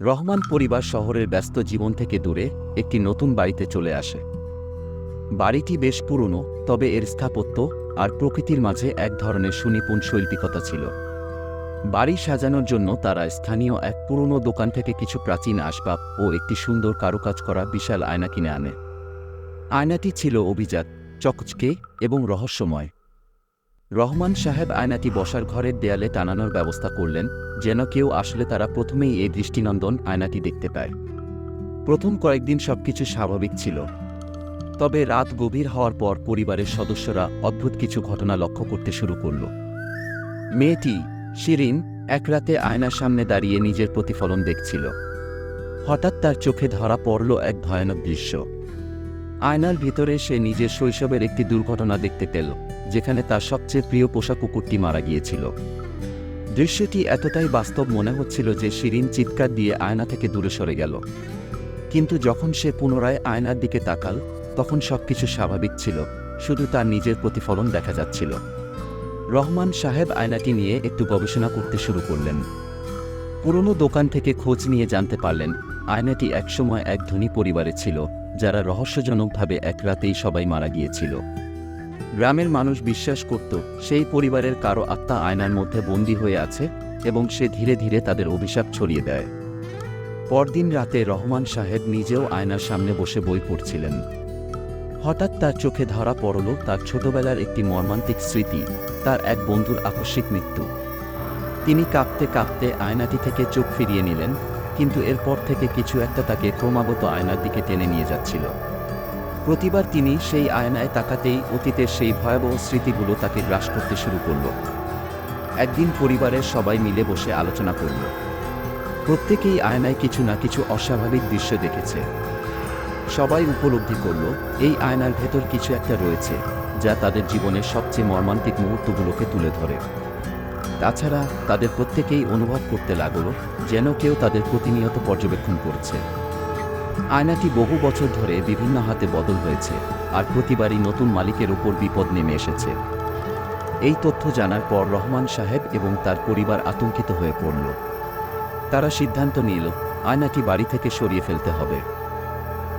রহমান পরিবার শহরের ব্যস্ত জীবন থেকে দূরে একটি নতুন বাড়িতে চলে আসে। বাড়িটি বেশ পুরনো, তবে এর স্থাপত্য আর প্রকৃতির মাঝে এক ধরনের সুনিপুণ শৈল্পিকতা ছিল। বাড়ি সাজানোর জন্য তারা স্থানীয় এক পুরনো দোকান থেকে কিছু প্রাচীন আসবাব ও একটি সুন্দর কারুকাজ করা বিশাল আয়না কিনে আনে। আয়নাটি ছিল অভিজাত, চকচকে এবং রহস্যময়। রহমান সাহেব আয়নাটি বসার ঘরের দেয়ালে টানানোর ব্যবস্থা করলেন, যেন কেউ আসলে তারা প্রথমেই এই দৃষ্টিনন্দন আয়নাটি দেখতে পায়। প্রথম কয়েকদিন সবকিছু স্বাভাবিক ছিল। তবে রাত গভীর হওয়ার পর পরিবারের সদস্যরা অদ্ভুত কিছু ঘটনা লক্ষ্য করতে শুরু করল। মেয়েটি, শিরিন, এক রাতে আয়নার সামনে দাঁড়িয়ে নিজের প্রতিফলন দেখছিল। হঠাৎ তার চোখে ধরা পড়ল এক ভয়ানক দৃশ্য। আয়নার ভিতরে সে নিজের শৈশবের একটি দুর্ঘটনা দেখতে পেল। যেখানে তার সবচেয়ে প্রিয় পোষা কুকুরটি মারা গিয়েছিল। দৃশ্যটি এতটাই বাস্তব মনে হচ্ছিল যে শিরিন চিৎকার দিয়ে আয়না থেকে দূরে সরে গেল। কিন্তু যখন সে পুনরায় আয়নার দিকে তাকাল, তখন সবকিছু স্বাভাবিক ছিল, শুধু তার নিজের প্রতিফলন দেখা যাচ্ছিল। রহমান সাহেব আয়নাটি নিয়ে একটু গবেষণা করতে শুরু করলেন। পুরনো দোকান থেকে খোঁজ নিয়ে জানতে পারলেন, আয়নাটি একসময় এক ধনী পরিবারে ছিল, যারা রহস্যজনকভাবে এক রাতেই সবাই মারা গিয়েছিল। গ্রামের মানুষ বিশ্বাস করত, সেই পরিবারের কারও আত্মা আয়নার মধ্যে বন্দী হয়ে আছে এবং সে ধীরে ধীরে তাদের অভিশাপ ছড়িয়ে দেয়। পরদিন রাতে রহমান সাহেব নিজেও আয়নার সামনে বসে বই পড়ছিলেন। হঠাৎ তার চোখে ধরা পড়ল তার ছোটবেলার একটি মর্মান্তিক স্মৃতি, তার এক বন্ধুর আকস্মিক মৃত্যু। তিনি কাঁপতে কাঁপতে আয়নাটি থেকে চোখ ফিরিয়ে নিলেন, কিন্তু এরপর থেকে কিছু একটা তাকে ক্রমাগত আয়নার দিকে টেনে নিয়ে যাচ্ছিল। প্রতিবার তিনি সেই আয়নায় তাকাতেই অতীতের সেই ভয়াবহ স্মৃতিগুলো তাকে গ্রাস করতে শুরু করল। একদিন পরিবারের সবাই মিলে বসে আলোচনা করল। প্রত্যেকেই আয়নায় কিছু না কিছু অস্বাভাবিক দৃশ্য দেখেছে। সবাই উপলব্ধি করল, এই আয়নার ভেতর কিছু একটা রয়েছে, যা তাদের জীবনের সবচেয়ে মর্মান্তিক মুহূর্তগুলোকে তুলে ধরে। তাছাড়া তাদের প্রত্যেকেই অনুভব করতে লাগল, যেন কেউ তাদের প্রতিনিয়ত পর্যবেক্ষণ করছে। আয়নাটি বহু বছর ধরে বিভিন্ন হাতে বদল হয়েছে আর প্রতিবারই নতুন মালিকের ওপর বিপদ নেমে এসেছে। এই তথ্য জানার পর রহমান সাহেব এবং তার পরিবার আতঙ্কিত হয়ে পড়ল। তারা সিদ্ধান্ত নিল, আয়নাটি বাড়ি থেকে সরিয়ে ফেলতে হবে।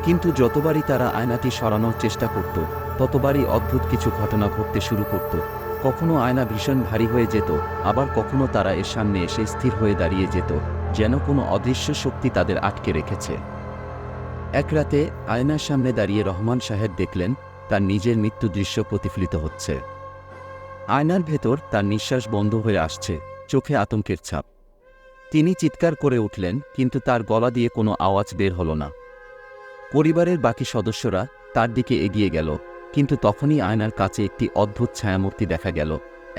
কিন্তু যতবারই তারা আয়নাটি সরানোর চেষ্টা করত, ততবারই অদ্ভুত কিছু ঘটনা ঘটতে শুরু করত। কখনো আয়না ভীষণ ভারী হয়ে যেত, আবার কখনো তারা এর সামনে এসে স্থির হয়ে দাঁড়িয়ে যেত, যেন কোনো অদৃশ্য শক্তি তাদের আটকে রেখেছে। এক রাতে আয়নার সামনে দাঁড়িয়ে রহমান সাহেব দেখলেন, তার নিজের মৃত্যু দৃশ্য প্রতিফলিত হচ্ছে। আয়নার ভেতর তার নিঃশ্বাস বন্ধ হয়ে আসছে, চোখে আতঙ্কের ছাপ। তিনি চিৎকার করে উঠলেন, কিন্তু তার গলা দিয়ে কোনো আওয়াজ বের হলো না। পরিবারের বাকি সদস্যরা তার দিকে এগিয়ে গেল, কিন্তু তখনই আয়নার কাছে একটি অদ্ভুত ছায়ামূর্তি দেখা গেল,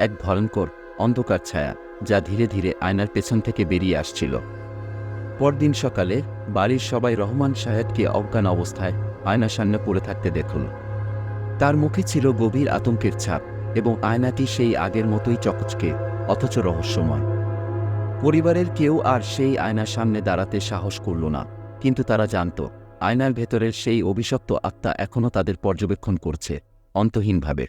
এক ভয়ঙ্কর, অন্ধকার ছায়া, যা ধীরে ধীরে আয়নার পেছন থেকে বেরিয়ে আসছিল। পরদিন সকালে বাড়ির সবাই রহমান সাহেবকে অজ্ঞান অবস্থায় আয়নার সামনে পড়ে থাকতে দেখল। তার মুখে ছিল গভীর আতঙ্কের ছাপ এবং আয়নাটি সেই আগের মতোই চকচকে, অথচ রহস্যময়। পরিবারের কেউ আর সেই আয়নার সামনে দাঁড়াতে সাহস করল না, কিন্তু তারা জানত, আয়নার ভেতরের সেই অভিশপ্ত আত্মা এখনও তাদের পর্যবেক্ষণ করছে, অন্তহীনভাবে।